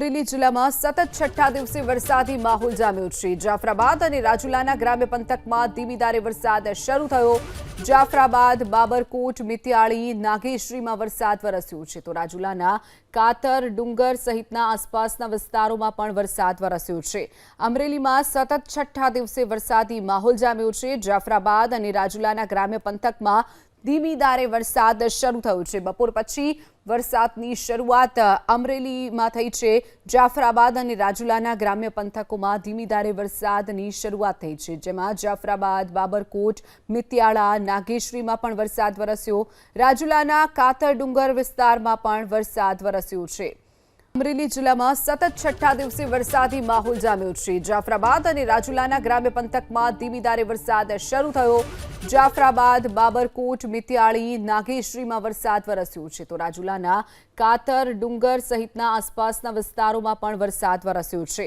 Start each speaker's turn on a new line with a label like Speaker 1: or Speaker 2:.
Speaker 1: અમરેલી જિલ્લામાં સતત છઠ્ઠા દિવસે વરસાદી માહોલ જામ્યો છે. જાફરાબાદ અને રાજુલાના ગ્રામ્ય પંથકમાં ધીમીધારે વરસાદ શરૂ થયો. જાફરાબાદ, બાબરકોટ, મિત્યાળી, નાગેશ્રીમાં વરસાદ વરસ્યો છે. તો રાજુલાના કાતર, ડુંગર સહિતના આસપાસના વિસ્તારોમાં પણ વરસાદ વરસ્યો છે. અમરેલીમાં સતત છઠ્ઠા દિવસે વરસાદી માહોલ જામ્યો છે. જાફરાબાદ અને રાજુલાના ગ્રામ્ય પંથકમાં ધીમી ધારે વરસાદ શરૂ થયો છે. બપોર પછી વરસાદની શરૂઆત અમરેલીમાં થઈ છે. જાફરાબાદ અને રાજુલાના ગ્રામ્ય પંથકોમાં ધીમી ધારે વરસાદની શરૂઆત થઈ છે. જેમાં જાફરાબાદ, બાબરકોટ, મિત્યાળા, નાગેશ્રીમાં પણ વરસાદ વરસ્યો. રાજુલાના કાતર ડુંગર વિસ્તારમાં પણ વરસાદ વરસ્યો છે. અમરેલી જિલ્લામાં સતત છઠ્ઠા દિવસે વરસાદી માહોલ જામ્યો છે. જાફરાબાદ અને રાજુલાના ગ્રામ્ય પંથકમાં ધીમીધારે વરસાદ શરૂ થયો. જાફરાબાદ, બાબરકોટ, મિતિયાળી, નાગેશ્રીમાં વરસાદ વરસ્યો છે. તો રાજુલાના કાતર, ડુંગર સહિતના આસપાસના વિસ્તારોમાં પણ વરસાદ વરસ્યો છે.